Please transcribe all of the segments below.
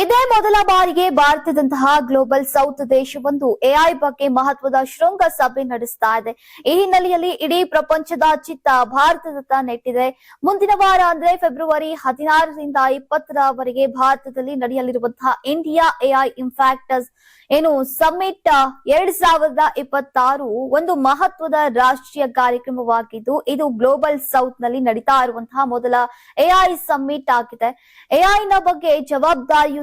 ಇದೇ ಮೊದಲ ಬಾರಿಗೆ ಭಾರತದಂತಹ ಗ್ಲೋಬಲ್ ಸೌತ್ ದೇಶವೊಂದು ಎಐ ಬಗ್ಗೆ ಮಹತ್ವದ ಶೃಂಗ ಸಭೆ ನಡೆಸ್ತಾ ಇದೆ. ಈ ಹಿನ್ನೆಲೆಯಲ್ಲಿ ಇಡೀ ಪ್ರಪಂಚದ ಚಿತ್ತ ಭಾರತದತ್ತ ನೆಟ್ಟಿದೆ. ಮುಂದಿನ ವಾರ ಅಂದ್ರೆ ಫೆಬ್ರವರಿ ಹದಿನಾರರಿಂದ ಇಪ್ಪತ್ತರವರೆಗೆ ಭಾರತದಲ್ಲಿ ನಡೆಯಲಿರುವಂತಹ ಇಂಡಿಯಾ ಎಐ ಇನ್ಫ್ಯಾಕ್ಟರ್ಸ್ ಏನು ಸಮ್ಮಿಟ್ ಎರಡ್ ಸಾವಿರದ ಇಪ್ಪತ್ತಾರು ಒಂದು ಮಹತ್ವದ ರಾಷ್ಟ್ರೀಯ ಕಾರ್ಯಕ್ರಮವಾಗಿದ್ದು, ಇದು ಗ್ಲೋಬಲ್ ಸೌತ್ನಲ್ಲಿ ನಡೀತಾ ಇರುವಂತಹ ಮೊದಲ ಎಐ ಸಮ್ಮಿಟ್ ಆಗಿದೆ. ಎಐನ ಬಗ್ಗೆ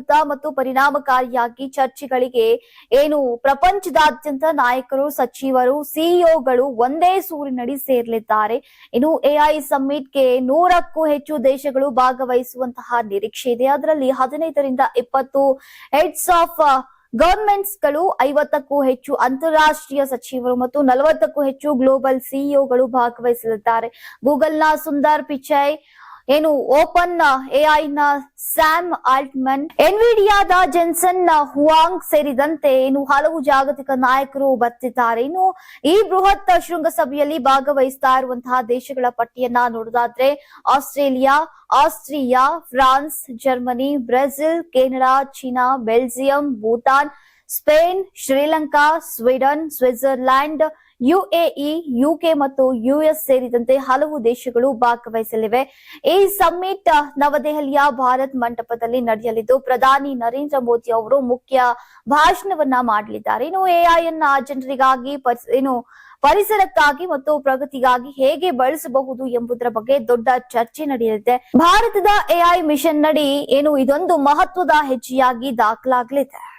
ಜವಾಬ್ದಾರಿಯುತ ಮತ್ತು ಪರಿಣಾಮಕಾರಿಯಾಗಿ ಚರ್ಚೆಗಳಿಗೆ ಏನು ಪ್ರಪಂಚದಾದ್ಯಂತ ನಾಯಕರು, ಸಚಿವರು, ಸಿಇಒಗಳು ಒಂದೇ ಸೂರಿನಡಿ ಸೇರಲಿದ್ದಾರೆ. ಇನ್ನು ಎಐ ಸಮ್ಮಿಟ್ಗೆ ನೂರಕ್ಕೂ ಹೆಚ್ಚು ದೇಶಗಳು ಭಾಗವಹಿಸುವಂತಹ ನಿರೀಕ್ಷೆ ಇದೆ. ಅದರಲ್ಲಿ ಹದಿನೈದರಿಂದ ಇಪ್ಪತ್ತು ಹೆಡ್ಸ್ ಆಫ್ ಗವರ್ಮೆಂಟ್ಸ್ಗಳು ಐವತ್ತಕ್ಕೂ ಹೆಚ್ಚು ಅಂತಾರಾಷ್ಟ್ರೀಯ ಸಚಿವರು ಮತ್ತು ನಲವತ್ತಕ್ಕೂ ಹೆಚ್ಚು ಗ್ಲೋಬಲ್ ಸಿಇಒಗಳು ಭಾಗವಹಿಸಲಿದ್ದಾರೆ. ಗೂಗಲ್ನ ಸುಂದರ್ ಪಿಚೈ ಏನು ಓಪನ್ ಎಐ ನ ಸ್ಯಾಮ್ ಆಲ್ಟ್ಮನ್, ಎನ್ವಿಡಿಯಾದ ಜೆನ್ಸನ್ ಹುವಾಂಗ್ ಸೇರಿದಂತೆ ಏನು ಹಲವು ಜಾಗತಿಕ ನಾಯಕರು ಬರ್ತಿದ್ದಾರೆ. ಇನ್ನು ಈ ಬೃಹತ್ ಶೃಂಗಸಭೆಯಲ್ಲಿ ಭಾಗವಹಿಸ್ತಾ ಇರುವಂತಹ ದೇಶಗಳ ಪಟ್ಟಿಯನ್ನ ನೋಡೋದಾದ್ರೆ Australia, Austria, France, Germany, Brazil, Canada, China, Belgium, Bhutan Spain, Sri Lanka, Sweden, Switzerland, UAE, UK ಮತ್ತು ಯುಎಸ್ ಸೇರಿದಂತೆ ಹಲವು ದೇಶಗಳು ಭಾಗವಹಿಸಲಿವೆ. ಈ ಸಮ್ಮಿಟ್ ನವದೆಹಲಿಯ ಭಾರತ್ ಮಂಟಪದಲ್ಲಿ ನಡೆಯಲಿದ್ದು, ಪ್ರಧಾನಿ ನರೇಂದ್ರ ಮೋದಿ ಅವರು ಮುಖ್ಯ ಭಾಷಣವನ್ನ ಮಾಡಲಿದ್ದಾರೆ. ಇನ್ನು ಎಐ ಅನ್ನ ಜನರಿಗಾಗಿ ಏನು ಪರಿಸರಕ್ಕಾಗಿ ಮತ್ತು ಪ್ರಗತಿಗಾಗಿ ಹೇಗೆ ಬಳಸಬಹುದು ಎಂಬುದರ ಬಗ್ಗೆ ದೊಡ್ಡ ಚರ್ಚೆ ನಡೆಯಲಿದೆ. ಭಾರತದ ಎಐ ಮಿಷನ್ ನಡಿ ಏನು ಇದೊಂದು ಮಹತ್ವದ ಹೆಜ್ಜೆಯಾಗಿ ದಾಖಲಾಗಲಿದೆ.